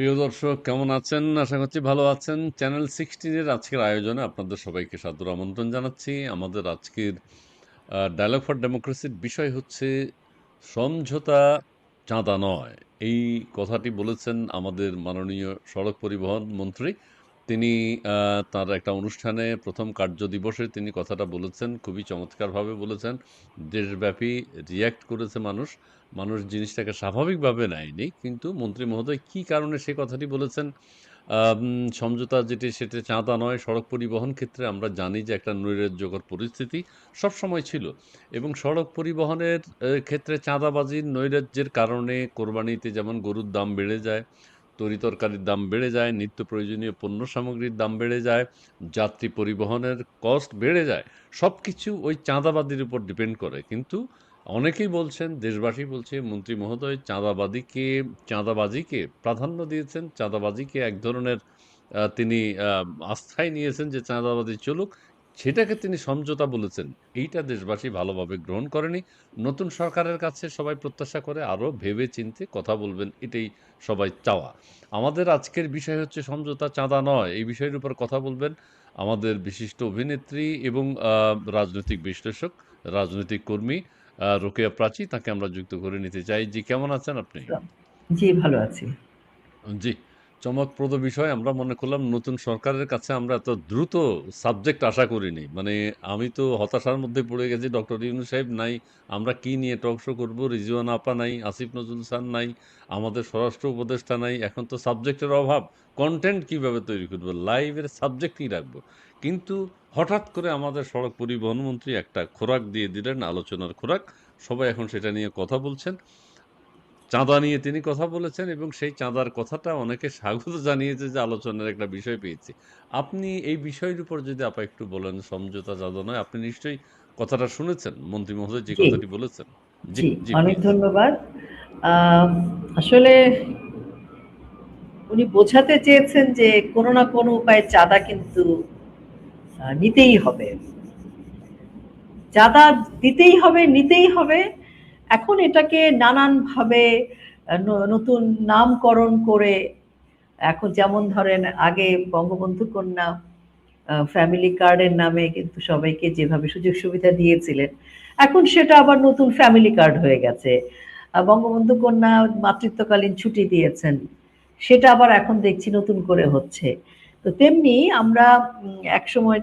প্রিয় দর্শক, কেমন আছেন? আশা করছি ভালো আছেন। চ্যানেল সিক্সটিনের আজকের আয়োজনে আপনাদের সবাইকে সাদর আমন্ত্রণ জানাচ্ছি। আমাদের আজকের ডায়লগ ফর ডেমোক্রেসির বিষয় হচ্ছে সমঝোতা চাঁদা নয়। এই কথাটি বলেছেন আমাদের মাননীয় সড়ক পরিবহন মন্ত্রী তিনি তার একটা অনুষ্ঠানে প্রথম কার্য দিবসে তিনি কথাটা বলেছেন, খুবই চমৎকারভাবে বলেছেন। দেশব্যাপী রিয়্যাক্ট করেছে মানুষ মানুষ জিনিসটাকে স্বাভাবিকভাবে নেয়নি, কিন্তু মন্ত্রী মহোদয় কী কারণে সে কথাটি বলেছেন? সমঝোতা যেটি সেটি চাঁদা নয়, সড়ক পরিবহন ক্ষেত্রে আমরা জানি যে একটা নৈরাজ্যকর পরিস্থিতি সবসময় ছিল এবং সড়ক পরিবহনের ক্ষেত্রে চাঁদাবাজির নৈরাজ্যের কারণে কোরবানিতে যেমন গরুর দাম বেড়ে যায় তরিতরকারির দাম বেড়ে যায়, নিত্য প্রয়োজনীয় পণ্য সামগ্রীর দাম বেড়ে যায়, যাত্রী পরিবহনের কস্ট বেড়ে যায় সব কিছু ওই চাঁদাবাদির উপর ডিপেন্ড করে। কিন্তু অনেকেই বলছেন, দেশবাসী বলছে, মন্ত্রী মহোদয়, চাঁদাবাদিকে, চাঁদাবাজিকে প্রাধান্য দিয়েছেন, চাঁদাবাজিকে এক ধরনের তিনি আস্থায় নিয়েছেন যে চাঁদাবাজি চলুক। সেটাকে তিনি সমঝোতা বলেছেন। এইটা দেশবাসী ভালোভাবে গ্রহণ করেনি। নতুন সরকারের কাছে সবাই প্রত্যাশা করে আরও ভেবে চিনতে কথা বলবেন এটাই সবাই চাওয়া। আমাদের আজকের বিষয় হচ্ছে সমঝোতা চাঁদা নয়। এই বিষয়ের উপর কথা বলবেন আমাদের বিশিষ্ট অভিনেত্রী এবং রাজনৈতিক বিশ্লেষক রাজনৈতিক কর্মী রোকেয়া প্রাচী তাকে আমরা যুক্ত করে নিতে চাই। জি কেমন আছেন আপনি? জি ভালো আছি। জি। চমকপ্রদ বিষয়, আমরা মনে করলাম নতুন সরকারের কাছে আমরা এত দ্রুত সাবজেক্ট আশা করিনি। মানে আমি তো হতাশার মধ্যে পড়ে গেছি, ডক্টর ইউনু সাহেব নাই, আমরা কি নিয়ে টক শো করব? রিজওয়ান আপা নাই, আসিফ নজরুল স্যার নাই, আমাদের স্বরাষ্ট্র উপদেষ্টা নাই। এখন তো সাবজেক্টের অভাব কন্টেন্ট কীভাবে তৈরি করব? লাইভের সাবজেক্ট কী রাখব? কিন্তু হঠাৎ করে আমাদের সড়ক পরিবহন মন্ত্রী একটা খোরাক দিয়ে দিলেন, আলোচনার খোরাক। সবাই এখন সেটা নিয়ে কথা বলছেন। চাঁদা নিয়ে তিনি কথা বলেছেন এবং সেই চাঁদার কথাটা অনেকে স্বাগত জানিয়েছে যে আলোচনার একটা বিষয় পেয়েছি। আপনি এই বিষয়ের উপর যদি আপা একটু বলেন সমঝোতা চাঁদা নয় আপনি নিশ্চয়ই কথাটা শুনেছেন মন্ত্রী মহোদয় যে কথাটি বলেছেন। অনেক ধন্যবাদ। আহ, আসলে উনি বোঝাতে চেয়েছেন যে কোনো না কোনো উপায়ে চাঁদা কিন্তু নিতেই হবে। চাঁদা দিতেই হবে নিতেই হবে এখন এটাকে নানানভাবে নতুন নামকরণ করে, এখন যেমন ধরেন আগে বঙ্গবন্ধু কন্যা ফ্যামিলি কার্ডের নামে কিন্তু সবাইকে যেভাবে সুযোগ সুবিধা দিয়েছিলেন, এখন সেটা আবার নতুন ফ্যামিলি কার্ড হয়ে গেছে। বঙ্গবন্ধু কন্যা মাতৃত্বকালীন ছুটি দিয়েছেন, সেটা আবার এখন দেখছি নতুন করে হচ্ছে। তো তেমনি আমরা একসময়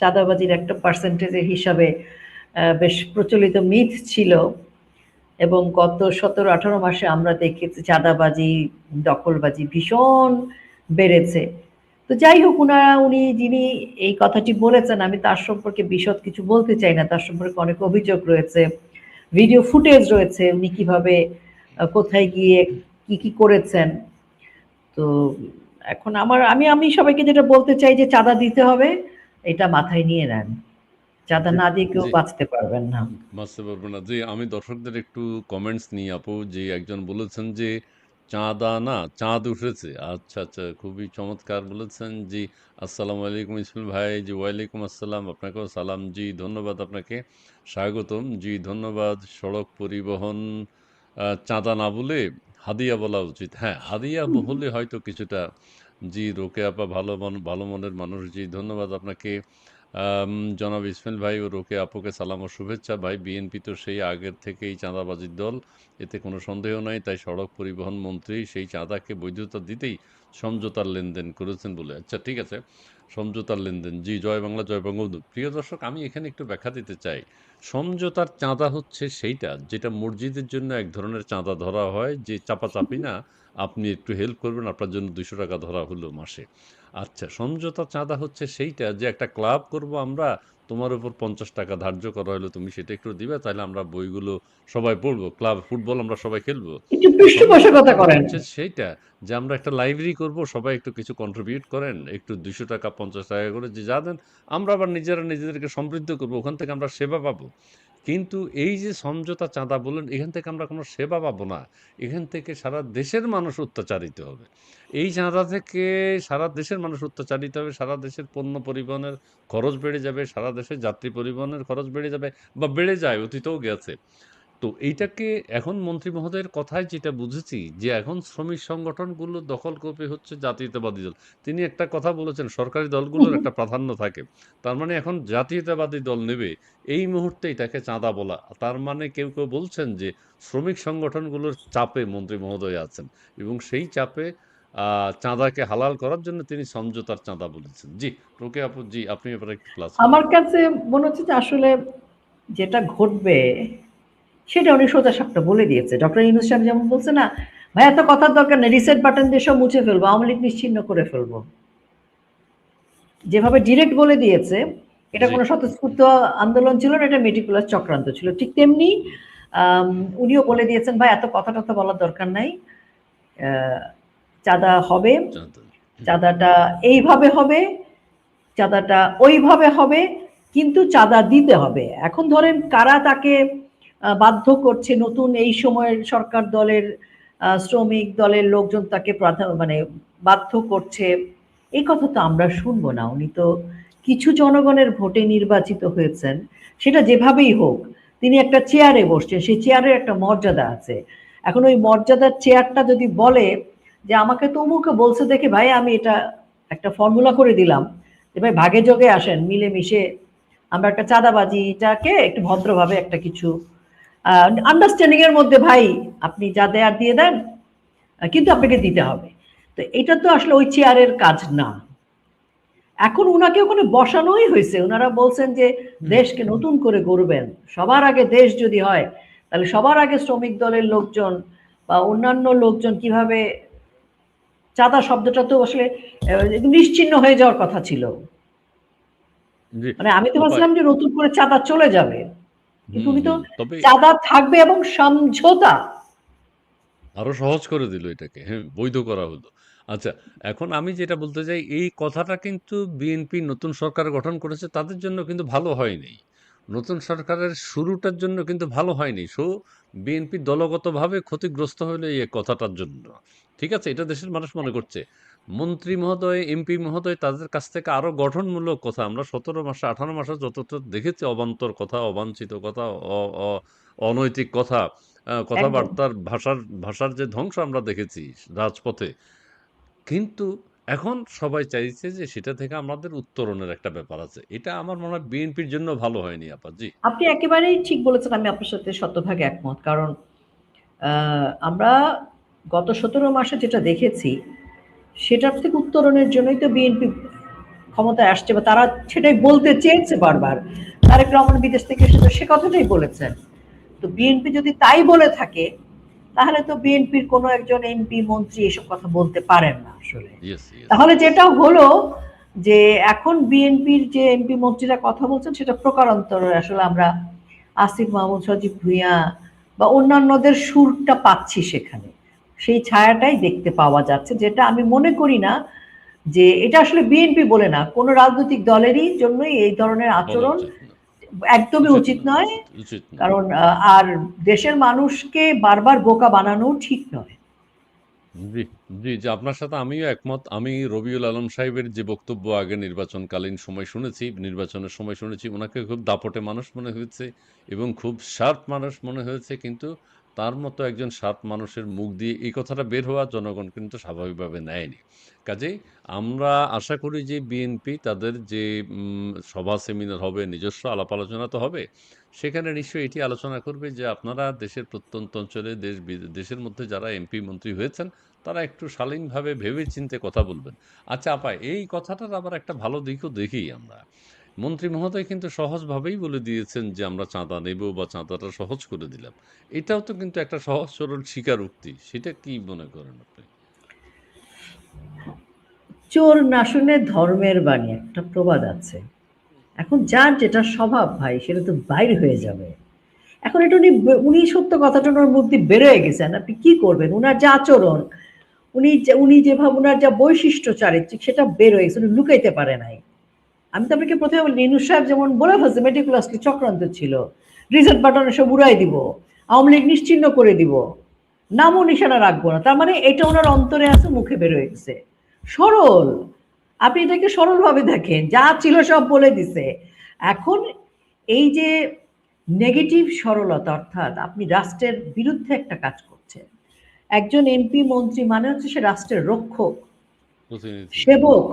চাঁদাবাজির একটা পার্সেন্টেজের হিসাবে বেশ প্রচলিত মিথ ছিল এবং গত সতেরো আঠারো মাসে আমরা দেখেছি চাঁদাবাজি, দখলবাজি ভীষণ বেড়েছে। তো যাই হোক উনারা উনি যিনি এই কথাটি বলেছেন, আমি তার সম্পর্কে বিশদ কিছু বলতে চাই না, তার সম্পর্কে অনেক অভিযোগ রয়েছে, ভিডিও ফুটেজ রয়েছে, উনি কীভাবে কোথায় গিয়ে কি কি করেছেন। তো এখন আমার, আমি আমি সবাইকে যেটা বলতে চাই যে চাঁদা দিতে হবে, এটা মাথায় নিয়ে নেন। চাঁদা না দিয়ে কেউ বাঁচতে পারবেন না। বুঝতে পারব না। জি আমি দর্শকদের একটু কমেন্টস নিই আপু যে একজন বলেছেন যে চাঁদা না চাঁদ উঠেছে। আচ্ছা আচ্ছা খুবই চমৎকার বলেছেন। জি আসসালামু আলাইকুম ভাই। জি ওয়ালাইকুম আসসালাম। আপনাকেও সালাম। জি ধন্যবাদ আপনাকে। স্বাগতম। জি ধন্যবাদ। সড়ক পরিবহন চাঁদা না বলে হাদিয়া বলা উচিত। হ্যাঁ হাদিয়া বললে হয়তো কিছুটা জি রোকে আপা ভালো মন ভালো মনের মানুষ। জি ধন্যবাদ আপনাকে। জনাব ইসমাইল ভাই ও রোকে আপুকে সালাম ও শুভেচ্ছা। ভাই, বিএনপি তো সেই আগের থেকেই চাঁদাবাজির দল, এতে কোনো সন্দেহ নাই। তাই সড়ক পরিবহন মন্ত্রী সেই চাঁদাকে বৈধতা দিতেই সমঝোতার লেনদেন করেছেন বলে। আচ্ছা ঠিক আছে, সমঝোতার লেনদেন। জি, জয় বাংলা, জয় বঙ্গবন্ধু। প্রিয় দর্শক, আমি এখানে একটু ব্যাখ্যা দিতে চাই। সমঝোতার চাঁদা হচ্ছে সেইটা, যেটা মসজিদের জন্য এক ধরনের চাঁদা ধরা হয়, যে চাপাচাপি না, আপনি একটু হেল্প করবেন, আপনার জন্য দুশো টাকা ধরা হলো মাসে। আচ্ছা সমঝোতা চাঁদা হচ্ছে সেইটা যে একটা ক্লাব করব আমরা তোমার উপর পঞ্চাশ টাকা ধার্য করা হলো তুমি সেটা একটু দিবে তাহলে আমরা বইগুলো সবাই পড়ব ক্লাব ফুটবল আমরা সবাই খেলব। সেইটা যে আমরা একটা লাইব্রেরি করব সবাই একটু কিছু কন্ট্রিবিউট করেন একটু দুশো টাকা পঞ্চাশ টাকা করে যে যা দেন আমরা আবার নিজেরা নিজেদেরকে সমৃদ্ধ করব ওখান থেকে আমরা সেবা পাবো। কিন্তু এই যে সমঝোতা চাঁদা বললেন, এখান থেকে আমরা কোনো সেবা পাবো না। এখান থেকে সারা দেশের মানুষ অত্যাচারিত হবে। এই চাঁদা থেকে সারা দেশের মানুষ অত্যাচারিত হবে, সারা দেশের পণ্য পরিবহনের খরচ বেড়ে যাবে, সারা দেশের যাত্রী পরিবহনের খরচ বেড়ে যাবে বা বেড়ে যায়, অতীতেও গেছে। তো এইটাকে এখন মন্ত্রী মহোদয়ের কথায় যেটা বুঝেছি যে এখন শ্রমিক সংগঠনগুলো দখল করবে হচ্ছে জাতীয়তাবাদী দল। তিনি একটা কথা বলেছেন সরকারি দলগুলোর একটা প্রাধান্য থাকে। তার মানে এখন জাতীয়তাবাদী দল নেবে। এই মুহূর্তে এটাকে চাঁদা বলা। তার মানে কেউ কেউ বলছেন যে শ্রমিক সংগঠনগুলোর চাপে মন্ত্রী মহোদয় আছেন এবং সেই চাপে আহ, চাঁদাকে হালাল করার জন্য তিনি সমঝোতার চাঁদা বলেছেন। জি রোকে আপু জি আপনি এবার একটু ক্লাস আমার কাছে মনে হচ্ছে যে আসলে যেটা ঘটবে সেটা উনি সোজা সাপটা বলে দিয়েছে। ডক্টর ইউনুস সাহেব যেমন বলছে না ভাই এত কথার দরকার নেই রিসেট বাটন দিয়ে সব মুছে ফেলব আওয়ামী লীগ নিশ্চিন্ন করে ফেলব। যেভাবে ডিরেক্ট বলে দিয়েছে এটা কোনো স্বতঃস্ফূর্ত আন্দোলন ছিল না এটা মেটিকুলার চক্রান্ত ছিল। ঠিক তেমনি উনিও বলে দিয়েছেন ভাই এত কথা টথা বলার দরকার নাই চাঁদা হবে চাঁদাটা এইভাবে হবে চাঁদাটা ওইভাবে হবে কিন্তু চাঁদা দিতে হবে। এখন ধরেন কারা তাকে বাধ্য করছে নতুন এই সময়ের সরকার দলের শ্রমিক দলের লোকজন তাকে মানে বাধ্য করছে। এই কথা তো আমরা শুনব না। উনি তো কিছু জনগণের ভোটে নির্বাচিত হয়েছেন। সেটা যেভাবেই হোক, তিনি একটা চেয়ারে বসছেন। সেই চেয়ারের একটা মর্যাদা আছে। এখন ওই মর্যাদার চেয়ারটা যদি বলে যে আমাকে তো অমুকে বলছে দেখে, ভাই, আমি এটা একটা ফর্মুলা করে দিলাম যে, ভাই, ভাগে যোগে আসেন, মিলেমিশে আমরা একটা চাঁদাবাজিটাকে একটু ভদ্রভাবে একটা কিছু আন্ডারস্ট্যান্ডিং এর মধ্যে ভাই আপনি যা দেয়ার দিয়ে দেন কিন্তু আপনাকে দিতে হবে। তো এটা তো আসলে ওই চেয়ারের কাজ না। এখন উনাকে ওখানে বসানোই হয়েছে। ওনারা বলছেন যে দেশকে নতুন করে গড়বেন। সবার আগে দেশ যদি হয় তাহলে সবার আগে শ্রমিক দলের লোকজন বা অন্যান্য লোকজন কীভাবে চাঁদা শব্দটা তো আসলে আহ, নিশ্চিহ্ন হয়ে যাওয়ার কথা ছিল। মানে আমি তো ভাবছিলাম যে নতুন করে চাঁদা চলে যাবে। উনি তো চাঁদা থাকবে এবং সমঝোতা। আরও সহজ করে দিল এটাকে হ্যাঁ বৈধ করা হলো। আচ্ছা এখন আমি যেটা বলতে চাই এই কথাটা কিন্তু বিএনপি নতুন সরকার গঠন করেছে তাদের জন্য কিন্তু ভালো হয়নি। নতুন সরকারের শুরুটার জন্য কিন্তু ভালো হয়নি। সো বিএনপি দলগতভাবে ক্ষতিগ্রস্ত হলো এই কথাটার জন্য। ঠিক আছে এটা দেশের মানুষ মনে করছে। মন্ত্রী মহোদয় এমপি মহোদয় তাদের কাছ থেকে আরও গঠনমূলক কথা। আমরা সতেরো মাসে আঠারো মাসে যতটা দেখেছি অবান্তর কথা অবাঞ্ছিত কথা অনৈতিক কথা কথাবার্তার ভাষার ভাষার যে ধ্বংস আমরা দেখেছি রাজপথে। কিন্তু এখন সবাই চাইছে যে সেটা থেকে আমাদের উত্তরণের একটা ব্যাপার আছে। এটা আমার মনে হয় বিএনপির জন্য ভালো হয়নি আপা জি। আপনি একেবারেই ঠিক বলেছেন আমি আপনার সাথে শতভাগ একমত। কারণ আহ, আমরা গত সতেরো মাসে যেটা দেখেছি সেটার থেকে উত্তরণের জন্যই তো বিএনপি ক্ষমতায় আসছে বা তারা সেটাই বলতে চেয়েছে বারবার। তারেক রহমান বিদেশ থেকে এসে তো সে কথাটাই বলেছেন। তো বিএনপি যদি তাই বলে থাকে তাহলে তো বিএনপির কোনো একজন এমপি মন্ত্রী এসব কথা বলতে পারেন না আসলে। তাহলে যেটা হলো যে এখন বিএনপির যে এমপি মন্ত্রীরা কথা বলছেন সেটা প্রকারান্তর আসলে আমরা আসিফ মাহমুদ সজীব ভুঁইয়া বা অন্যান্যদের সুরটা পাচ্ছি সেখানে। সেই ছায়াটাই দেখতে পাওয়া যাচ্ছে যেটা আমি মনে করি না যে এটা আসলে বিএনপি বলে না কোনো রাজনৈতিক দলেরই জন্যই এই ধরনের আচরণ একদমই উচিত নয় কারণ আর দেশের মানুষকে বারবার বোকা বানানো ঠিক নয়। জি জি জি আপনার সাথে আমিও একমত। আমি রবিউল আলম সাহেবের যে বক্তব্য আগে নির্বাচনকালীন সময় শুনেছি নির্বাচনের সময় শুনেছি ওনাকে খুব দাপটে মানুষ মনে হয়েছে এবং খুব শার্প মানুষ মনে হয়েছে কিন্তু তার মতো একজন সাত মানুষের মুখ দিয়ে এই কথাটা বের হওয়া জনগণ কিন্তু স্বাভাবিকভাবে নেয়নি। কাজেই আমরা আশা করি যে বিএনপি তাদের যে সভা সেমিনার হবে, নিজস্ব আলাপ আলোচনা তো হবে, সেখানে নিশ্চয়ই এটি আলোচনা করবে যে আপনারা দেশের প্রত্যন্ত অঞ্চলে, দেশ দেশের মধ্যে যারা এমপি, মন্ত্রী হয়েছেন, তারা একটু শালীনভাবে ভেবে চিন্তে কথা বলবেন। আচ্ছা আপা, এই কথাটার আবার একটা ভালো দিকও দেখি আমরা। মন্ত্রী মহোদয় কিন্তু সহজভাবেই বলে দিয়েছেন যে আমরা চাঁদা নেব বা চাঁদাটা সহজ করে দিলাম। এটাও তো কিন্তু একটা সহজ সরল স্বীকারোক্তি। সেটা কি মনে করেন আপনি? চোর না শুনে ধর্মের বাণী, একটা প্রবাদ আছে। এখন যার যেটা স্বভাব ভাই, সেটা তো বাইর হয়ে যাবে। এখন এটা উনি উনি সত্য কথাটা ওনার দিয়ে বেরোয় গেছেন। আপনি কি করবেন? উনার যা আচরণ, উনি উনি যেভাবে উনার যা বৈশিষ্ট্য চারিত্রিক, সেটা বেরোয় গেছে, উনি লুকাইতে পারে নাই। আমি তো আপনাকে প্রথমে বলি নিনু সাহেব যেমন বলে ফেলছে মেটিকুলাসলি চক্রান্ত ছিল? রিজেক্ট বাটন সব উড়াই দিব আওয়ামী লীগ নিশ্চিন্ন করে দিব নামও নিশানা রাখব না। তার মানে এটা ওনার অন্তরে আছে মুখে বেরোয় গেছে। সরল! আপনি এটাকে সরলভাবে দেখেন যা ছিল সব বলে দিছে। এখন এই যে নেগেটিভ সরলতা অর্থাৎ আপনি রাষ্ট্রের বিরুদ্ধে একটা কাজ করছেন। একজন এমপি মন্ত্রী মানে হচ্ছে সে রাষ্ট্রের রক্ষক সেবক।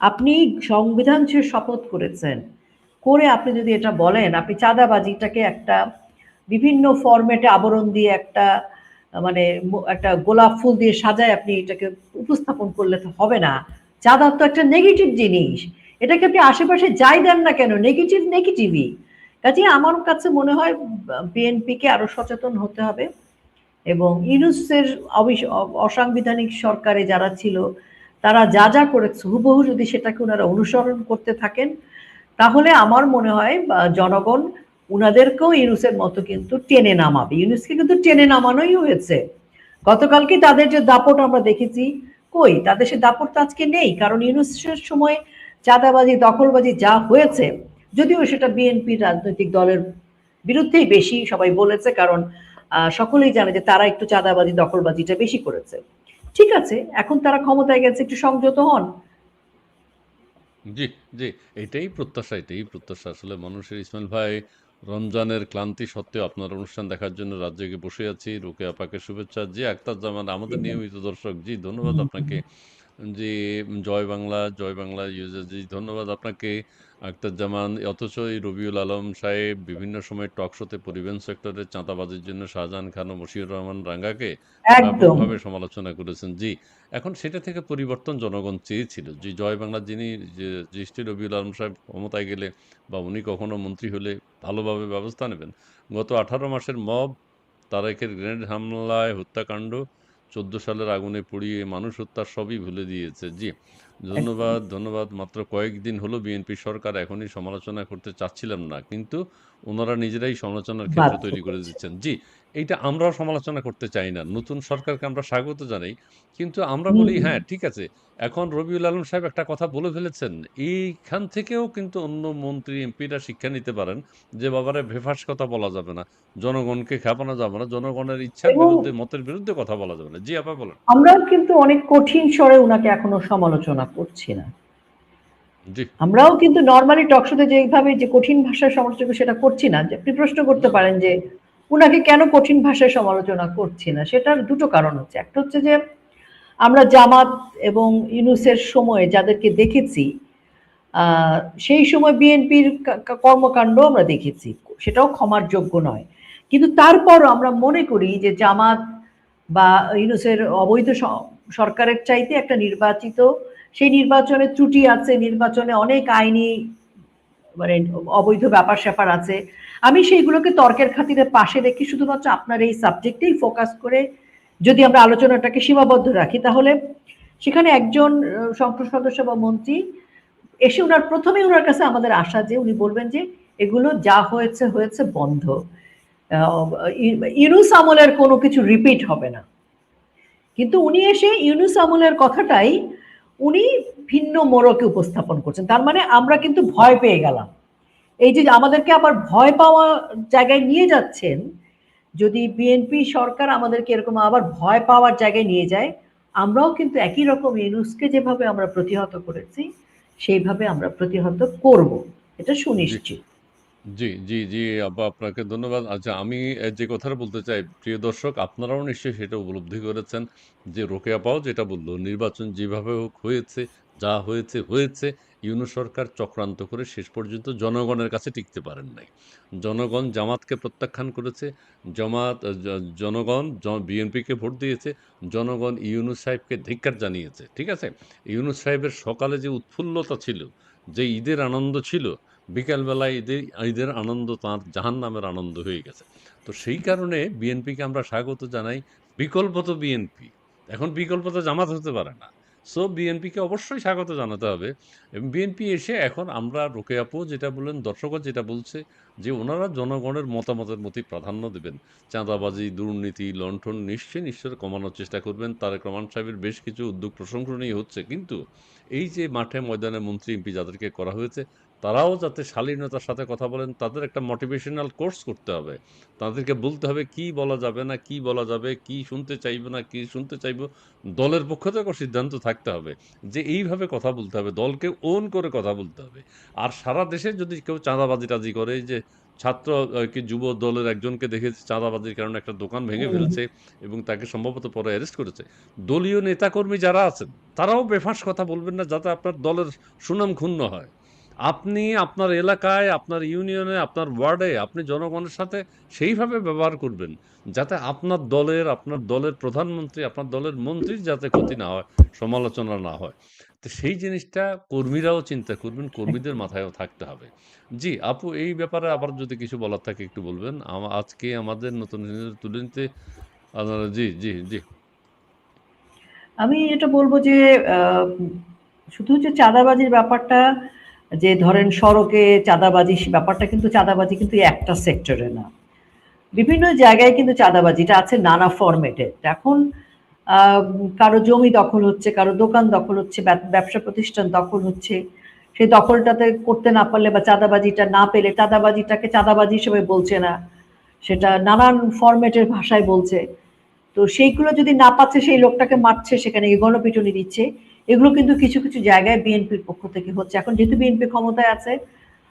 আপনি সংবিধান সে শপথ করেছেন, করে আপনি যদি এটা বলেন, আপনি চাঁদাবাজিটাকে একটা বিভিন্ন ফরম্যাটে আবরণ দিয়ে একটা মানে একটা গোলাপ ফুল দিয়ে সাজায় আপনি এটাকে উপস্থাপন করলে তো হবে না। চাঁদা তো একটা নেগেটিভ জিনিস। এটাকে আপনি আশেপাশে যাই দেন না কেন নেগেটিভ নেগেটিভই কাজে আমার কাছে মনে হয় বিএনপিকে আরও সচেতন হতে হবে এবং ইউনুসের অসাংবিধানিক সরকারে যারা ছিল তারা যা যা করেছে, হুবহু যদি সেটাকে ওনারা অনুসরণ করতে থাকেন, তাহলে আমার মনে হয় জনগণ উনাদেরকেও ইউনুসের মতো কিন্তু টেনে নামাবে। ইউনুসকে কিন্তু টেনে নামানোই হয়েছে। গতকালকে তাদের যে দাপট আমরা দেখেছি, কই? তাদের সে দাপট তো আজকে নেই, কারণ ইউনুসের সময় চাঁদাবাজি, দখলবাজি যা হয়েছে, যদিও সেটা বিএনপির রাজনৈতিক দলের বিরুদ্ধেই বেশি সবাই বলেছে, কারণ সকলেই জানে যে তারা একটু চাঁদাবাজি, দখলবাজিটা বেশি করেছে। ঠিক আছে এখন তারা ক্ষমতায় গেছে একটু সংযত হন। জি জি এটাই প্রত্যাশা এটাই প্রত্যাশা। আসলে মানুষের ইসমাইল ভাই রমজানের ক্লান্তি সত্ত্বেও আপনার অনুষ্ঠান দেখার জন্য রাজ্যকে বসে আছি। রুকে আপাকে শুভেচ্ছা। জি আক্তার জামান আমাদের নিয়মিত দর্শক। জি ধন্যবাদ আপনাকে। জি জয় বাংলা জয় বাংলা ইউজার জি ধন্যবাদ আপনাকে। আক্তার জামান অথচ এই রবিউল আলম সাহেব বিভিন্ন সময় টক শোতে পরিবহন সেক্টরে চাঁদাবাজির জন্য শাহজাহান খান ও মশিউর রহমান রাঙ্গাকে ব্যাপকভাবে সমালোচনা করেছেন। জি এখন সেটা থেকে পরিবর্তন জনগণ চেয়েছিল। যে জয় বাংলা যিনি যে জ্যেষ্ঠ রবিউল আলম সাহেব ক্ষমতায় গেলে বা উনি কখনো মন্ত্রী হলে ভালোভাবে ব্যবস্থা নেবেন। গত আঠারো মাসের মব তারেকের গ্রেনেড হামলায় হত্যাকাণ্ড চোদ্দ সালের আগুনে পুড়িয়ে মানুষ হত্যা সবই ভুলে দিয়েছে। জি ধন্যবাদ ধন্যবাদ। মাত্র কয়েকদিন হলো বিএনপি সরকার এখনই সমালোচনা করতে চাচ্ছিলাম না কিন্তু ওনারা নিজেরাই সমালোচনার ক্ষেত্র তৈরি করে দিচ্ছেন। জি এইটা আমরাও সমালোচনা করতে চাই না। নতুন সরকারকে আমরা স্বাগত জানাই। কিন্তু আমরা বলি হ্যাঁ ঠিক আছে এখন রবিউল আলম সাহেব একটা কথা বলে ফেলেছেন। এইখান থেকেও কিন্তু অন্য মন্ত্রী এমপিরা শিক্ষা নিতে পারেন যে বাবারে ভেফাস কথা বলা যাবে না। জনগণকে খেপানো যাবে না। জনগণের ইচ্ছার বিরুদ্ধে মতের বিরুদ্ধে কথা বলা যাবে না। জি আপা বলেন। আমরাও কিন্তু অনেক কঠিন স্বরে উনাকে এখনও সমালোচনা করছি না। আমরাও কিন্তু নর্মালি টকশোতে যেভাবে যে কঠিন ভাষায় সমালোচনা সেটা করছি না। যে আপনি প্রশ্ন করতে পারেন যে উনাকে কেন কঠিন ভাষায় সমালোচনা করছি না? সেটার দুটো কারণ হচ্ছে। একটা হচ্ছে যে, আমরা জামাত এবং ইউনুসের সময়ে যাদেরকে দেখেছি সেই সময় বিএনপির কর্মকাণ্ড আমরা দেখেছি। সেটাও ক্ষমার যোগ্য নয়। কিন্তু তারপর আমরা মনে করি যে জামাত বা ইউনুসের অবৈধ সরকারের চাইতে একটা নির্বাচিত, সেই নির্বাচনে ত্রুটি আছে, নির্বাচনে অনেক আইনি মানে অবৈধ ব্যাপার স্যাপার আছে আমি সেইগুলোকে তর্কের খাতিরে পাশে রেখে শুধুমাত্র আপনার এই সাবজেক্টেই ফোকাস করে যদি আমরা আলোচনাটাকে সীমাবদ্ধ রাখি, তাহলে সেখানে একজন সংসদ সদস্য বা মন্ত্রী এসে ওনার প্রথমেই ওনার কাছে আমাদের আশা যে উনি বলবেন যে এগুলো যা হয়েছে হয়েছে বন্ধ। ইউনুস আমলের কোনো কিছু রিপিট হবে না। কিন্তু উনি এসে ইউনুস আমলের কথাটাই উনি ভিন্ন মোড়কে উপস্থাপন করছেন। তার মানে আমরা কিন্তু ভয় পেয়ে গেলাম। এই যে আমাদেরকে আবার ভয় পাওয়া জায়গায় নিয়ে যাচ্ছেন, যদি বিএনপি সরকার আমাদেরকে এরকম আবার ভয় পাওয়ার জায়গায় নিয়ে যায়, আমরাও কিন্তু একই রকম ইউনুসকে যেভাবে আমরা প্রতিহত করেছি, সেইভাবে আমরা প্রতিহত করব। এটা সুনিশ্চিত। জি জি জি আপা আপনাকে ধন্যবাদ। আচ্ছা আমি যে কথাটা বলতে চাই, প্রিয় দর্শক, আপনারাও নিশ্চয়ই সেটা উপলব্ধি করেছেন যে রোকে পাও যেটা বলল, নির্বাচন যেভাবে হোক হয়েছে যা হয়েছে হয়েছে। ইউনূস সরকার চক্রান্ত করে শেষ পর্যন্ত জনগণের কাছে টিকতে পারেন নাই। জনগণ জামাতকে প্রত্যাখ্যান করেছে, জামাত জনগণ বিএনপিকে ভোট দিয়েছে, জনগণ ইউনুস সাহেবকে ধিক্কার জানিয়েছে, ঠিক আছে? ইউনুস সাহেবের সকালে যে উৎফুল্লতা ছিল, যে ঈদের আনন্দ ছিল, বিকালবেলায় ঈদের ঈদের আনন্দ তাঁর জাহান নামের আনন্দ হয়ে গেছে। তো সেই কারণে বিএনপিকে আমরা স্বাগত জানাই বিকল্প তো বিএনপি। এখন বিকল্প তো জামাত হতে পারে না। সো বিএনপিকে অবশ্যই স্বাগত জানাতে হবে। বিএনপি এসে এখন আমরা রোকে আপু যেটা বললেন, দর্শকও যেটা বলছে, যে ওনারা জনগণের মতামতের প্রতি প্রাধান্য দেবেন। চাঁদাবাজি, দুর্নীতি, লণ্ঠন নিশ্চয়ই নিশ্চয় কমানোর চেষ্টা করবেন। তারেক রহমান সাহেবের বেশ কিছু উদ্যোগ প্রশংসনীয় হচ্ছে। কিন্তু এই যে মাঠে ময়দানে মন্ত্রী এমপি যাদেরকে করা হয়েছে তারাও যাতে শালীনতার সাথে কথা বলেন, তাদের একটা মোটিভেশনাল কোর্স করতে হবে। তাদেরকে বলতে হবে কি বলা যাবে না, কি বলা যাবে, কি শুনতে চাইব না, কি শুনতে চাইব। দলের পক্ষ থেকে সিদ্ধান্ত থাকতে হবে যে এইভাবে কথা বলতে হবে, দলকে ওন করে কথা বলতে হবে। আর সারা দেশে যদি কেউ চাঁদাবাজি টাজি করে যে ছাত্র কি যুব দলের একজনকে দেখেছে চাঁদাবাজির কারণে একটা দোকান ভেঙে। ফেলেছে এবং তাকে সম্ভবত পরে অ্যারেস্ট করেছে। দলীয় নেতাকর্মী যারা আছেন, তারাও বেফাঁস কথা বলবেন না যাতে আপনার দলের সুনাম ক্ষুণ্ণ হয়। আপনি আপনার এলাকায়, আপনার ইউনিয়নে, আপনার ওয়ার্ডে, আপনি জনগণের সাথে সেইভাবে ব্যবহার করবেন যাতে আপনার দলের আপনার দলের প্রধানমন্ত্রী, আপনার দলের মন্ত্রীর যাতে ক্ষতি না হয়, সমালোচনা না হয়। তো সেই জিনিসটা কর্মীরাও চিন্তা করবেন, কর্মীদের মাথায়ও থাকতে হবে। জি, আপু, এই ব্যাপারে আবার যদি কিছু বলার থাকে একটু বলবেন। আজকে আমাদের নতুন তুলে নিতে জি জি জি। আমি এটা বলব যে শুধু যে চাঁদাবাজির ব্যাপারটা যে ধরেন সড়কে চাঁদাবাজি ব্যাপারটা কিন্তু চাঁদাবাজি কিন্তু একটা সেক্টরে না। বিভিন্ন জায়গায় কিন্তু চাঁদাবাজিটা আছে নানা ফরম্যাটে এখন কারও জমি দখল হচ্ছে, কারও দোকান দখল হচ্ছে ব্যবসা প্রতিষ্ঠান দখল হচ্ছে। সেই দখলটাতে করতে না পারলে বা চাঁদাবাজিটা না পেলে চাঁদাবাজিটাকে চাঁদাবাজি হিসেবে বলছে না। সেটা নানান ফরম্যাটের ভাষায় বলছে। তো সেইগুলো যদি না পাচ্ছে, সেই লোকটাকে মারছে, সেখানে গণপিটুনি দিচ্ছে। এগুলো কিন্তু কিছু কিছু জায়গায় বিএনপির পক্ষ থেকে হচ্ছে। এখন যেহেতু বিএনপি ক্ষমতায় আছে,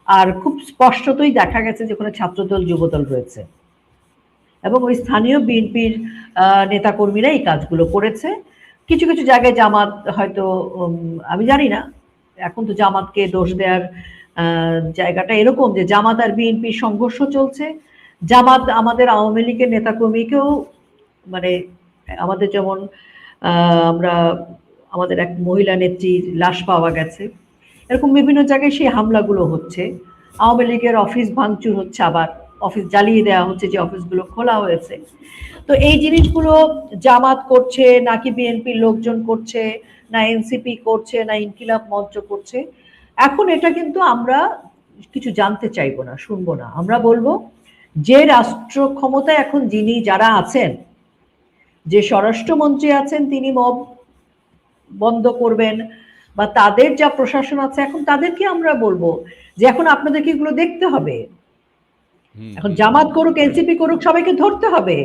আর খুব স্পষ্টতই দেখা গেছে যে ওখানে ছাত্রদল, যুবদল রয়েছে। এবং ওই স্থানীয় বিএনপির নেতাকর্মীরা এই কাজগুলো করেছে। কিছু কিছু জায়গায় জামাত হয়তো আমি জানি না। এখন তো জামাতকে দোষ দেওয়ার জায়গাটা এরকম যে জামাত আর বিএনপির সংঘর্ষ চলছে। জামাত আমাদের আওয়ামী লীগের নেতাকর্মীকেও মানে আমাদের যেমন আমরা আমাদের এক মহিলা নেত্রীর লাশ পাওয়া গেছে। এরকম বিভিন্ন জায়গায় সেই হামলাগুলো হচ্ছে। আওয়ামী লীগের অফিস ভাঙচুর হচ্ছে, আবার অফিস জ্বালিয়ে দেওয়া হচ্ছে যে অফিসগুলো খোলা হয়েছে। তো এই জিনিসগুলো জামাত করছে, নাকি বিএনপির লোকজন করছে, না এনসিপি করছে, না ইনকিলাব মঞ্চ করছে। এখন এটা কিন্তু আমরা কিছু জানতে চাইব না, শুনব না। আমরা বলব, যে রাষ্ট্র ক্ষমতায় এখন যিনি যারা আছেন, যে স্বরাষ্ট্রমন্ত্রী আছেন তিনি বন্ধ করবেন বা তাদের যা প্রশাসন আছে এখন তাদেরকে আমরা বলব যে এখন আপনাদেরকে এগুলো দেখতে হবে। এখন জামাত করুক এনসিপি করুক সবাইকে ধরতে হবে।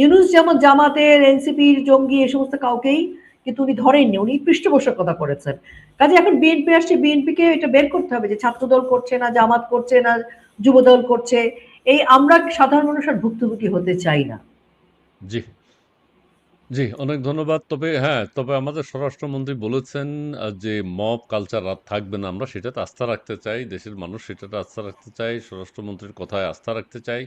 ইউনুস যেমন জামাতের এনসিপির জঙ্গি এই সমস্ত কাউকেই কিন্তু উনি ধরেননি উনি পৃষ্ঠপোষকতা করেছেন। কাজে এখন বিএনপি আসছে বিএনপিকে এটা বের করতে হবে যে ছাত্রদল করছে না জামাত করছে না যুবদল করছে। এই আমরা সাধারণ মানুষের ভুক্তভোগী হতে চাই না। জি। জি, অনেক ধন্যবাদ। তবে হ্যাঁ তবে আমাদের স্বরাষ্ট্রমন্ত্রী বলেছেন যে মব কালচার আর থাকবে না আমরা, সেটাতে আস্থা রাখতে চাই, দেশের মানুষ সেটাতে আস্থা রাখতে চাই, স্বরাষ্ট্রমন্ত্রীর কথায় আস্থা রাখতে চাই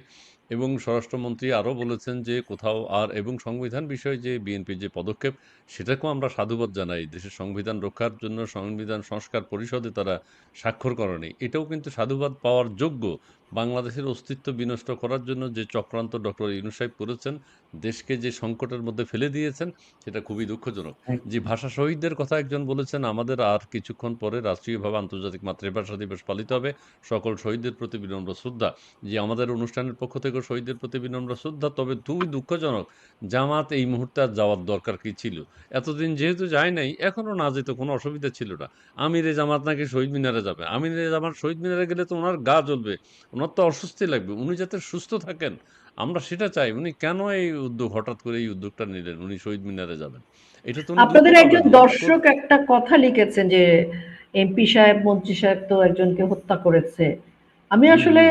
এবং স্বরাষ্ট্রমন্ত্রী আরও বলেছেন যে কোথাও আর এবং সংবিধান বিষয়ে যে বিএনপির যে পদক্ষেপ, সেটাকেও আমরা সাধুবাদ জানাই। দেশের সংবিধান রক্ষার জন্য সংবিধান সংস্কার পরিষদে তারা স্বাক্ষর করেনি। এটাও কিন্তু সাধুবাদ পাওয়ার যোগ্য। বাংলাদেশের অস্তিত্ব বিনষ্ট করার জন্য যে চক্রান্ত ডক্টর ইউনুস সাহেব করেছেন দেশকে যে সংকটের মধ্যে ফেলে দিয়েছেন সেটা খুবই দুঃখজনক। যে ভাষা শহীদদের কথা একজন বলেছেন আমাদের আর কিছুক্ষণ পরে রাষ্ট্রীয়ভাবে আন্তর্জাতিক মাতৃভাষা দিবস পালিত হবে। সকল শহীদদের প্রতি বিনম্র শ্রদ্ধা। যে আমাদের অনুষ্ঠানের পক্ষ থেকে শহীদদের প্রতি বিনম্র শ্রদ্ধা তবে খুবই দুঃখজনক জামাত এই মুহূর্তে আর যাওয়ার দরকার কি ছিল? এতদিন যেহেতু যায় নাই এখনও না যেত কোনো অসুবিধা ছিল না। আমিরে জামাত নাকি শহীদ মিনারে যাবে? আমিরে জামাত শহীদ মিনারে গেলে তো ওনার গা জ্বলবে। ওনার তো অস্বস্তি লাগবে উনি যাতে সুস্থ থাকেন আমরা সেটা চাই। উনি কেন এই উদ্যোগ হঠাৎ করে এই উদ্যোগটা নিলেন? উনি শহীদ মিনারে যাবেন। এটা তো আপনাদের একজন দর্শক একটা কথা লিখেছেন যে এমপি সাহেব মন্ত্রী সাহেব তো একজনকে হত্যা করেছে। আমি আসলে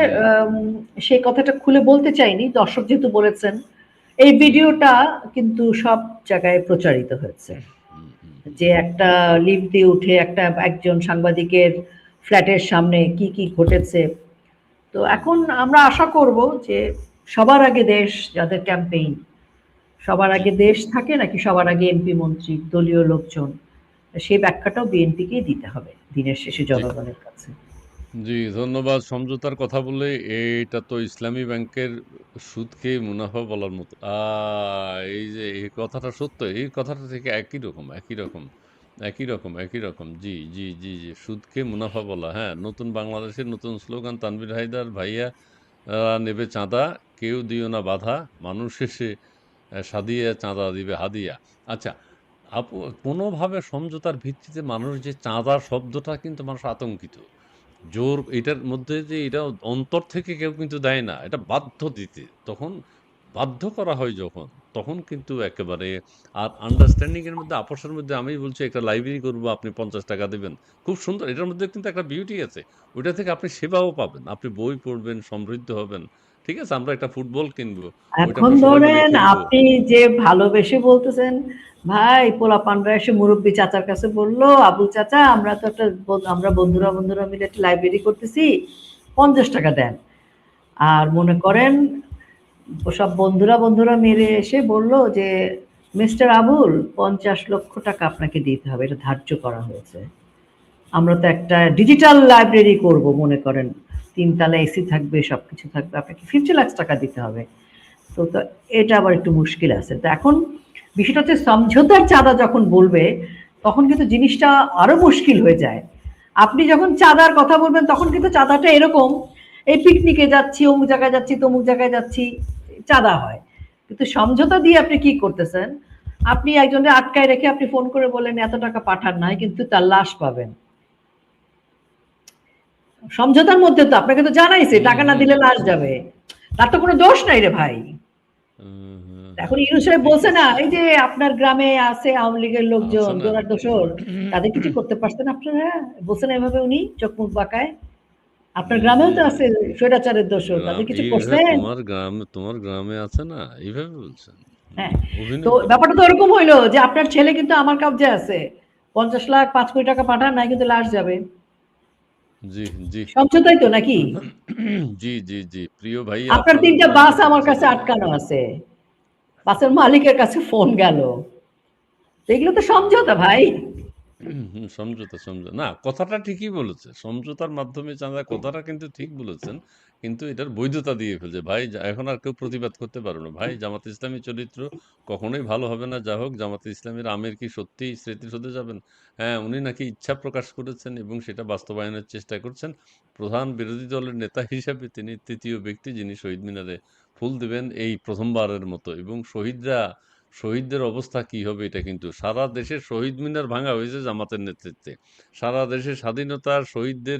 সেই কথাটা খুলে বলতে চাইনি। দর্শক যেহেতু বলেছেন এই ভিডিওটা কিন্তু সব জায়গায় প্রচারিত হয়েছে। যে একটা লিফট দিয়ে উঠে একটা একজন সাংবাদিকের ফ্ল্যাটের সামনে কি কি ঘটেছে তো এখন আমরা আশা করব যে সবার আগে দেশ যাদের ক্যাম্পেইন সবার আগে দেশ থাকে নাকি সবার আগে এমপি মন্ত্রী দলীয় লোকজন সেই ব্যাখ্যাটাও বিএনপিকেই দিতে হবে দিনের শেষে জনগণের কাছে। জি ধন্যবাদ। সমঝোতার কথা বলে এটা তো ইসলামী ব্যাংকের সুদকে মুনাফা বলার মতো। এই যে এই কথাটা সত্য এই কথাটা থেকে একই রকম একই রকম। একই রকম একই রকম। জি জি জি জি। সুদকে মুনাফা বলা হ্যাঁ। নতুন বাংলাদেশের নতুন স্লোগান, তানভীর হায়দার, ভাইয়া নেবে চাঁদা, কেউ দিও না বাধা, মানুষ এসে সাদিয়ে চাঁদা দিবে হাদিয়া। আচ্ছা আপু, কোনোভাবে সমঝোতার ভিত্তিতে মানুষ যে চাঁদা শব্দটা কিন্তু মানুষ আতঙ্কিত। জোর, এটার মধ্যে যে এটা অন্তর থেকে কেউ কিন্তু দেয় না, এটা বাধ্য দিতে। তখন বাধ্য করা হয় যখন তখন কিন্তু একেবারে আর আন্ডারস্ট্যান্ডিং এর মধ্যে আপোষের মধ্যে আমি বলছি একটা লাইব্রেরি করব আপনি পঞ্চাশ টাকা দেবেন। খুব সুন্দর এটার মধ্যে কিন্তু একটা বিউটি আছে। ওইটা থেকে আপনি সেবাও পাবেন। আপনি বই পড়বেন সমৃদ্ধ হবেন। ঠিক আছে? আমরা একটা ফুটবল কিনবো এখন ধরেন আপনি যে ভালোবেসে বলতেছেন ভাই পোলা পান্ডা এসে মুরব্বী চাচার কাছে বলল আবুল চাচা আমরা তো একটা আমরা বন্ধুরা বন্ধুরা মিলে একটা লাইব্রেরি করতেছি পঞ্চাশ টাকা দেন আর মনে করেন সব বন্ধুরা বন্ধুরা মেরে এসে বলল যে, মিস্টার আবুল, পঞ্চাশ লক্ষ টাকা আপনাকে দিতে হবে, এটা ধার্য করা হয়েছে। আমরা তো একটা ডিজিটাল লাইব্রেরি করব, মনে করেন। তিনতলা এসি থাকবে সব কিছু থাকবে, আপনাকে ফিফটি লাখ টাকা দিতে হবে। তো তো এটা আবার একটু মুশকিল আছে। তো এখন বিষয়টা হচ্ছে সমঝোতার চাঁদা যখন বলবে, তখন কিন্তু জিনিসটা আরও মুশকিল হয়ে যায়। আপনি যখন চাঁদার কথা বলবেন, তখন কিন্তু চাঁদাটা এরকম, এই পিকনিকে যাচ্ছি, অমুক জায়গায় যাচ্ছি, তমুক জায়গায় যাচ্ছি। চাঁদা হয়। কিন্তু সমঝোতা দিয়ে আপনি কি করতেছেন? আপনি একজনের আটকায় রেখে আপনি ফোন করে বলেন এত টাকা পাঠান নাই কিন্তু তার লাশ পাবেন। সমঝোতার মধ্যে তো আপনাকে তো জানাইছে টাকা না দিলে লাশ যাবে। তার তো কোনো দোষ নাই রে ভাই। এখন ইউনুস সাহেব বলছে না এই যে আপনার গ্রামে আছে আওয়ামী লীগের লোকজন দোষর তাদের কিছু করতে পারছেন আপনারা? বলছেন এভাবে উনি চোখ মুখ বাঁকায়। আপনার গ্রামেও তো আছে স্বৈরাচারের দোষর তাদের কিছু করছেন? তোমার গ্রামে তোমার গ্রামে আছে না? এইভাবে বলছেন? হ্যাঁ। তো ব্যাপারটা তো ওরকম হইল যে আপনার ছেলে কিন্তু আমার কবজে আছে। পঞ্চাশ লাখ পাঁচ কোটি টাকা পাঠান নাই কিন্তু লাশ যাবে। জি জি। সমঝোতাই তো নাকি? জি জি জি। প্রিয় ভাই আপনার তিনটা বাস আমার কাছে আটকানো আছে। বাসের মালিকের কাছে ফোন গেল। এগুলো তো সমঝোতা ভাই। সমঝোতা সমঝোতা। না কথাটা ঠিকই বলেছে। সমঝোতার মাধ্যমে চাঁদা কথাটা কিন্তু ঠিক বলেছেন কিন্তু এটার বৈধতা দিয়ে ফেলছে। ভাই এখন আর কেউ প্রতিবাদ করতে পারবে না। ভাই জামাত ইসলামী চরিত্র কখনোই ভালো হবে না। যা হোক জামাত ইসলামের আমের কি সত্যিই স্মৃতিশোধে যাবেন? হ্যাঁ উনি নাকি ইচ্ছা প্রকাশ করেছেন এবং সেটা বাস্তবায়নের চেষ্টা করছেন। প্রধান বিরোধী দলের নেতা হিসাবে তিনি তৃতীয় ব্যক্তি যিনি শহীদ মিনারে ফুল দেবেন এই প্রথমবারের মতো এবং শহীদরা শহীদদের অবস্থা কি হবে এটা কিন্তু সারা দেশে শহীদ মিনার ভাঙা হয়েছে জামাতের নেতৃত্বে। সারা দেশে স্বাধীনতার শহীদদের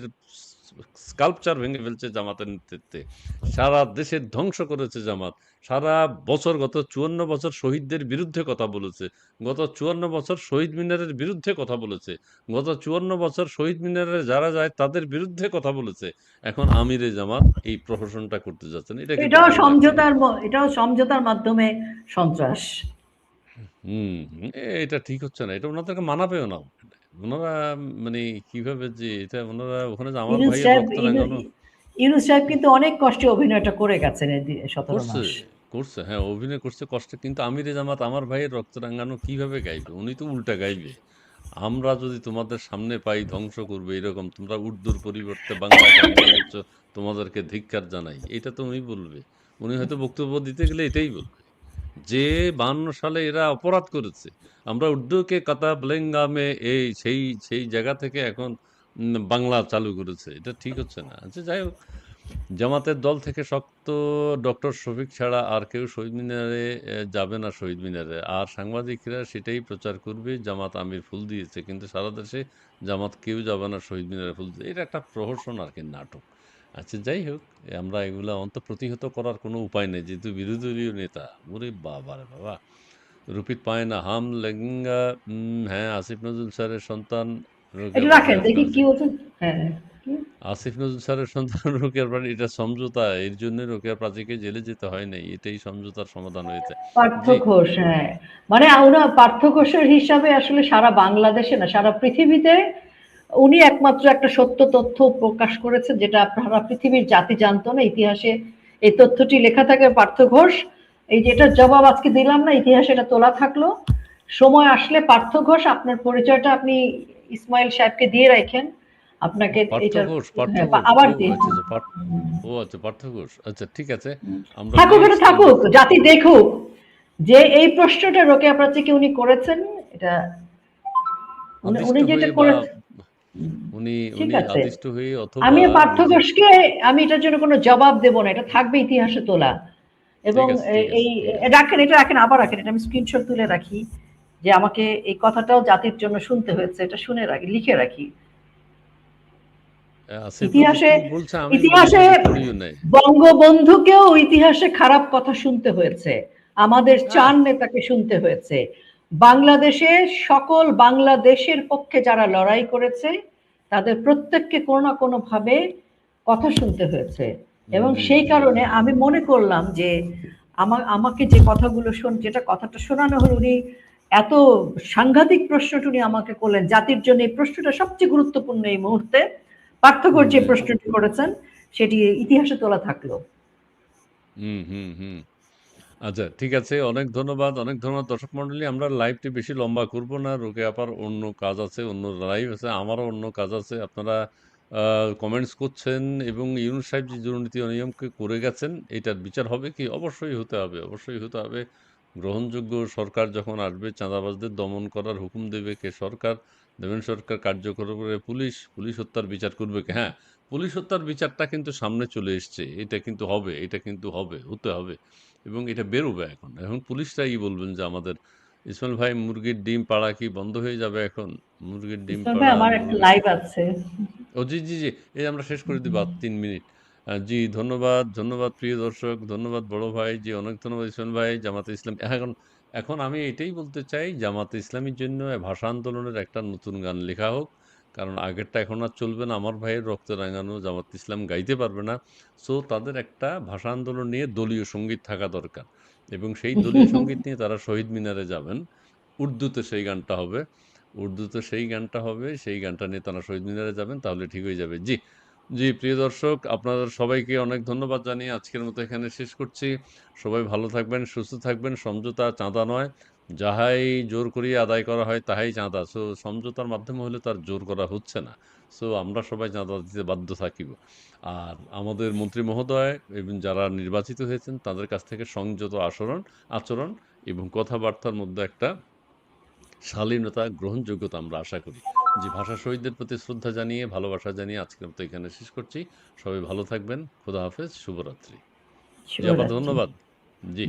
স্কাল্পচার ভেঙে ফেলছে জামাতের নেতৃত্বে। সারা দেশের ধ্বংস করেছে জামাত। সারা বছর, গত চুয়ান্ন বছর শহীদদের বিরুদ্ধে কথা বলেছে। গত চুয়ান্ন বছর শহীদ মিনারের বিরুদ্ধে কথা বলেছে। গত চুয়ান্ন বছর শহীদ মিনারে যারা যায় তাদের বিরুদ্ধে কথা বলেছে। এখন আমিরে জামাত এই প্রহসনটা করতে যাচ্ছেন। এটা এটাও। সমঝোতার এটাও সমঝোতার মাধ্যমে সন্ত্রাস। হুম। হুম, এ- এটা ঠিক হচ্ছে না। এটা ওনাদেরকে মানাবেও না ওনারা মানে কীভাবে যে এটা ওনারা ওখানে যে আমার ইউনুস সাহেব রাঙানো ইউনুস সাহেব কিন্তু অনেক কষ্টে অভিনয়টা করে গেছেন এই দি- সতেরো করছে মাস। করছে হ্যাঁ অভিনয় করছে কষ্ট। কিন্তু আমিরে জামাত আমার ভাইয়ের রক্ত রাঙানো কীভাবে গাইবে? উনি তো উল্টা গাইবে। আমরা যদি তোমাদের সামনে পাই ধ্বংস করবে এরকম তোমরা উর্দুর পরিবর্তে বাংলা গান গাইছো, তোমাদেরকে ধিক্কার জানাই। এটা তো উনি বলবে। উনি হয়তো বক্তব্য দিতে গেলে এটাই বলবে। যে বান্ন সালে এরা অপরাধ করেছে। আমরা উর্দুকে কথা বলেঙ্গামে এই সেই সেই জায়গা থেকে এখন বাংলা চালু করেছে। এটা ঠিক হচ্ছে না। আচ্ছা যাই হোক, জামাতের দল থেকে শক্ত ডক্টর শফিক ছাড়া আর কেউ শহীদ মিনারে যাবে না শহীদ মিনারে। আর সাংবাদিকরা সেটাই প্রচার করবে, জামাত আমির ফুল দিয়েছে। কিন্তু সারা দেশে জামাত কেউ যাবে না শহীদ মিনারে ফুল দিতে। এটা একটা প্রহসন আর কি নাটক। আচ্ছা যাই হোক আমরা এগুলো অন্ত প্রতিহত করার কোনো উপায় নেই। যেহেতু বিরোধী দলীয় নেতা ওরে বাবা রে বাবা। রুপিত পায় না হাম লেঙ্গা হ্যাঁ আসিফ নজরুল স্যারের সন্তান হ্যাঁ কি? আসিফ নজরুল স্যারের সন্তান রোকেয়ার প্রাণী এটা সমঝোতা এর জন্য রোকেয়া প্রাচীকে জেলে যেতে হয় নাই এটাই সমঝোতার সমাধান হয়েছে। হ্যাঁ। মানে ওরা পার্থ ঘোষের হিসাবে আসলে সারা বাংলাদেশে না সারা পৃথিবীতে উনি একমাত্র একটা সত্য তথ্য প্রকাশ করেছেন যেটা সারা পৃথিবীর জাতি জানতো না ইতিহাসে এই তথ্যটি লেখা থাকে পার্থ ঘোষ। এই যেটার জবাব আজকে দিলাম না ইতিহাসে এটা তোলা থাকল। সময় আসলে পার্থ ঘোষ আপনার পরিচয়টা আপনি ইসমাইল সাহেবকে দিয়ে রাখেন। আপনাকে হ্যাঁ, ঘোষ আবার ও আচ্ছা আচ্ছা পার্থ আচ্ছা ঘোষ আচ্ছা ঠিক আছে। আমরা থাকুক এটা থাকুক জাতি দেখুক। যে এই প্রশ্নটা রোকেয়া প্রাচীকে উনি করেছেন এটা উনি যেটা বা করে হুম, উনি উনি আদিষ্ট হয়ে অথবা আমি পার্থ আমি এটার জন্য কোনো জবাব দেব না এটা থাকবে ইতিহাসে তোলা। এবং এই রাখেন এটা রাখেন আবার রাখেন এটা আমি স্ক্রিনশট তুলে রাখি যে আমাকে এই কথাটাও জাতির জন্য শুনতে হয়েছে এটা শুনে রাখি লিখে রাখি। ইতিহাসে ইতিহাসে বঙ্গবন্ধুকেও ইতিহাসে খারাপ কথা শুনতে হয়েছে আমাদের হ্যাঁ। চার নেতাকে শুনতে হয়েছে বাংলাদেশে সকল বাংলাদেশের পক্ষে যারা লড়াই করেছে তাদের প্রত্যেককে কোনো না কোনো ভাবে কথা শুনতে হয়েছে। এবং সেই কারণে আমি মনে করলাম যে আমার আমাকে যে কথাগুলো শোন যেটা কথাটা শোনানো হলো উনি এত সাংঘাতিক প্রশ্নটা উনি আমাকে করলেন। জাতির জন্য এই প্রশ্নটা সবচেয়ে গুরুত্বপূর্ণ এই মুহূর্তে। পার্থক্য যে প্রশ্নটি করেছেন সেটি ইতিহাসে তোলা থাকল। হুম হুম হুম। আচ্ছা ঠিক আছে। অনেক ধন্যবাদ অনেক ধন্যবাদ। দর্শক মণ্ডলী আমরা লাইভটি বেশি লম্বা করব না। রোকে আপার অন্য কাজ আছে, অন্য লাইভ আছে, আমারও অন্য কাজ আছে। আপনারা কমেন্টস করছেন এবং ইউনুস সাহেব যে দুর্নীতি অনিয়মকে করে গেছেন, এটার বিচার হবে কি? অবশ্যই হতে হবে, অবশ্যই হতে হবে। গ্রহণযোগ্য সরকার যখন আসবে, চাঁদাবাজদের দমন করার হুকুম দেবে কে সরকার? দেবেন সরকার কার্যকর করে পুলিশ পুলিশ হত্যার বিচার করবে কে? হ্যাঁ পুলিশ হত্যার বিচারটা কিন্তু সামনে চলে এসছে। এটা কিন্তু হবে এটা কিন্তু হবে হতে হবে এবং এটা বেরোবে এখন। এখন পুলিশরাই বলবেন যে আমাদের ইসমাইল ভাই মুরগির ডিম পাড়া কি বন্ধ হয়ে যাবে এখন? মুরগির ডিম পাড়া আমার একটা লাইভ আছে। ও জি জি জি এই আমরা শেষ করে দিব তিন মিনিট। জি ধন্যবাদ ধন্যবাদ প্রিয় দর্শক ধন্যবাদ বড় ভাই জি অনেক ধন্যবাদ ইসমাইল ভাই জামাতে ইসলাম এখন এখন আমি এটাই বলতে চাই জামাতে ইসলামীর জন্য ভাষা আন্দোলনের একটা নতুন গান লেখা হোক। কারণ আগেরটা এখন আর চলবে না। আমার ভাইয়ের রক্ত রাঙানো জামাত ইসলাম গাইতে পারবে না। সো তাদের একটা ভাষা আন্দোলন নিয়ে দলীয় সংগীত থাকা দরকার। এবং সেই দলীয় সংগীত নিয়ে তারা শহীদ মিনারে যাবেন। উর্দুতে সেই গানটা হবে। উর্দুতে সেই গানটা হবে। সেই গানটা নিয়ে তারা শহীদ মিনারে যাবেন তাহলে ঠিক হয়ে যাবে। জি। জি প্রিয় দর্শক আপনাদের সবাইকে অনেক ধন্যবাদ জানিয়ে আজকের মতো এখানে শেষ করছি। সবাই ভালো থাকবেন সুস্থ থাকবেন। সমঝোতা চাঁদা নয়। যাহাই জোর করিয়ে আদায় করা হয় তাহাই চাঁদা। সো সমঝোতার মাধ্যমে হলে তার জোর করা হচ্ছে না। সো আমরা সবাই চাঁদা দিতে বাধ্য থাকিব। আর আমাদের মন্ত্রী মহোদয় এবং যারা নির্বাচিত হয়েছেন তাদের কাছ থেকে সংযত আচরণ আচরণ এবং কথাবার্তার মধ্যে একটা শালীনতা গ্রহণযোগ্যতা আমরা আশা করি। যে ভাষা শহীদদের প্রতি শ্রদ্ধা জানিয়ে ভালোবাসা জানিয়ে আজকের মতো এখানে শেষ করছি। সবাই ভালো থাকবেন। খোদা হাফেজ। শুভরাত্রি। ধন্যবাদ। জি।